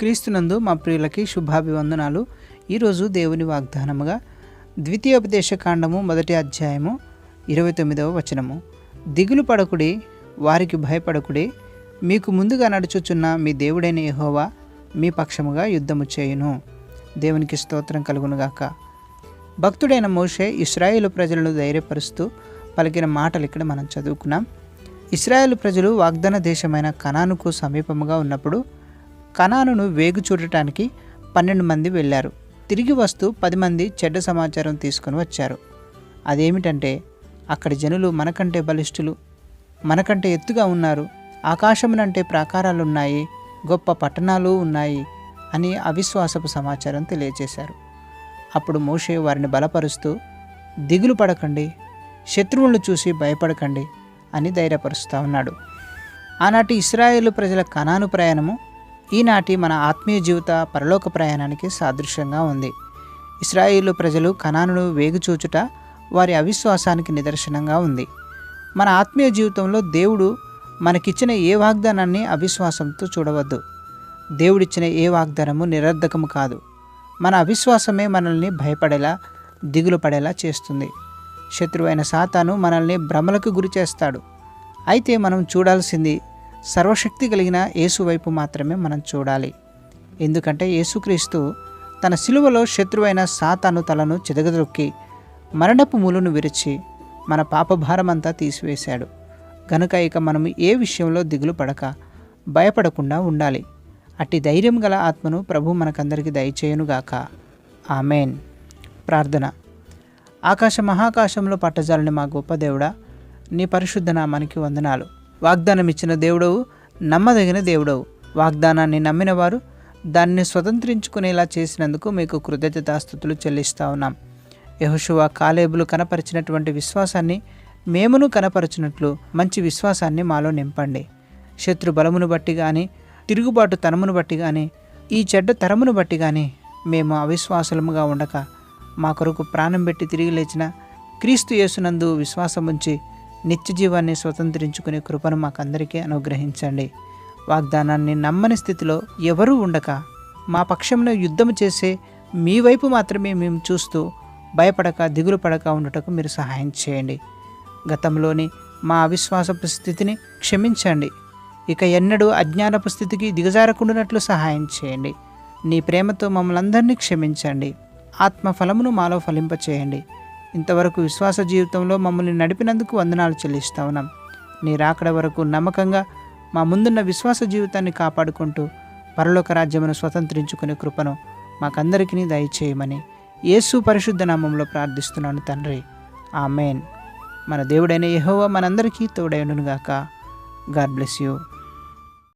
క్రీస్తునందు మా ప్రియులకి శుభాభివందనాలు. ఈరోజు దేవుని వాగ్దానముగా ద్వితీయోపదేశ కాండము మొదటి అధ్యాయము ఇరవై తొమ్మిదవ వచనము. దిగులు పడకుడి వారికి భయపడకుడి మీకు ముందుగా నడుచుచున్న మీ దేవుడైన యెహోవా మీ పక్షముగా యుద్ధము చేయును. దేవునికి స్తోత్రం కలుగునుగాక. భక్తుడైన మోషే ఇస్రాయేల్ ప్రజలను ధైర్యపరుస్తూ పలికిన మాటలు ఇక్కడ మనం చదువుకున్నాం. ఇస్రాయేల్ ప్రజలు వాగ్దాన దేశమైన కనానుకు సమీపముగా ఉన్నప్పుడు కణాలను వేగు చూడటానికి పన్నెండు మంది వెళ్ళారు. తిరిగి వస్తూ పది మంది చెడ్డ సమాచారం తీసుకొని వచ్చారు. అదేమిటంటే అక్కడి జనులు మనకంటే బలిష్ఠులు. మనకంటే ఎత్తుగా ఉన్నారు. ఆకాశమునంటే ప్రాకారాలు ఉన్నాయి గొప్ప పట్టణాలు ఉన్నాయి అని అవిశ్వాసపు సమాచారం తెలియజేశారు. అప్పుడు మోషే వారిని బలపరుస్తూ దిగులు పడకండి. శత్రువులను చూసి భయపడకండి అని ధైర్యపరుస్తూ ఉన్నాడు. ఆనాటి ఇస్రాయేల్ ప్రజల కణాను ప్రయాణము ఈనాటి మన ఆత్మీయ జీవిత పరలోక ప్రయాణానికి సాదృశ్యంగా ఉంది. ఇస్రాయిలు ప్రజలు కనానును వేగుచూచుట వారి అవిశ్వాసానికి నిదర్శనంగా ఉంది. మన ఆత్మీయ జీవితంలో దేవుడు మనకిచ్చిన ఏ వాగ్దానాన్ని అవిశ్వాసంతో చూడవద్దు. దేవుడిచ్చిన ఏ వాగ్దానము నిరర్ధకము కాదు. మన అవిశ్వాసమే మనల్ని భయపడేలా దిగులు పడేలా చేస్తుంది. శత్రువైన సాతాను మనల్ని భ్రమలకు గురి చేస్తాడు. అయితే మనం చూడాల్సింది సర్వశక్తి కలిగిన యేసు వైపు మాత్రమే మనం చూడాలి. ఎందుకంటే యేసుక్రీస్తు తన సిలువలో శత్రువైన సాతాను తలను చెదగదొక్కి మరణపు మూలును విరిచి మన పాపభారమంతా తీసివేశాడు. గనుక ఇక మనం ఏ విషయంలో దిగులు పడక భయపడకుండా ఉండాలి. అట్టి ధైర్యం గల ఆత్మను ప్రభు మనకందరికీ దయచేయునుగాక. ఆమెన్. ప్రార్థన. ఆకాశ మహాకాశంలో పట్టజాలని మా గొప్ప దేవుడా నీ పరిశుద్ధ నామానికి వందనాలు. వాగ్దానం ఇచ్చిన దేవుడవు నమ్మదగిన దేవుడవు. వాగ్దానాన్ని నమ్మిన వారు దాన్ని స్వతంత్రించుకునేలా చేసినందుకు మీకు కృతజ్ఞతాస్థుతులు చెల్లిస్తా ఉన్నాం. యహుషువా కాలేబులు కనపరిచినటువంటి విశ్వాసాన్ని మేమును కనపరచినట్లు మంచి విశ్వాసాన్ని మాలో నింపండి. శత్రు బలమును బట్టి కానీ తిరుగుబాటు తనమును బట్టి కానీ ఈ చెడ్డ తరమును బట్టి కానీ మేము అవిశ్వాసులముగా ఉండక మా కొరకు ప్రాణం పెట్టి తిరిగి లేచిన క్రీస్తు యేసునందు విశ్వాసముంచి నిత్య జీవాన్ని స్వతంత్రించుకునే కృపను మాకందరికీ అనుగ్రహించండి. వాగ్దానాన్ని నమ్మని స్థితిలో ఎవరూ ఉండక మా పక్షంలో యుద్ధం చేసే మీ వైపు మాత్రమే మేము చూస్తూ భయపడక దిగులు పడక ఉండటకు మీరు సహాయం చేయండి. గతంలోని మా అవిశ్వాసపు స్థితిని క్షమించండి. ఇక ఎన్నడూ అజ్ఞానపు స్థితికి దిగజారకుండానట్లు సహాయం చేయండి. నీ ప్రేమతో మమ్మల్ని అందరినీ క్షమించండి. ఆత్మ ఫలమును మాలో ఫలింపచేయండి. ఇంతవరకు విశ్వాస జీవితంలో మమ్మల్ని నడిపినందుకు వందనాలు చెల్లిస్తా ఉన్నాం. నీ రాకడ వరకు నమ్మకంగా మా ముందున్న విశ్వాస జీవితాన్ని కాపాడుకుంటూ పరలోక రాజ్యమును స్వతంత్రించుకునే కృపను మాకందరికీ దయచేయమని యేసు పరిశుద్ధ నామంలో ప్రార్థిస్తున్నాను తండ్రి. ఆమెన్. మన దేవుడైన యెహోవా మనందరికీ తోడైనగాక గాడ్ బ్లెస్ యూ.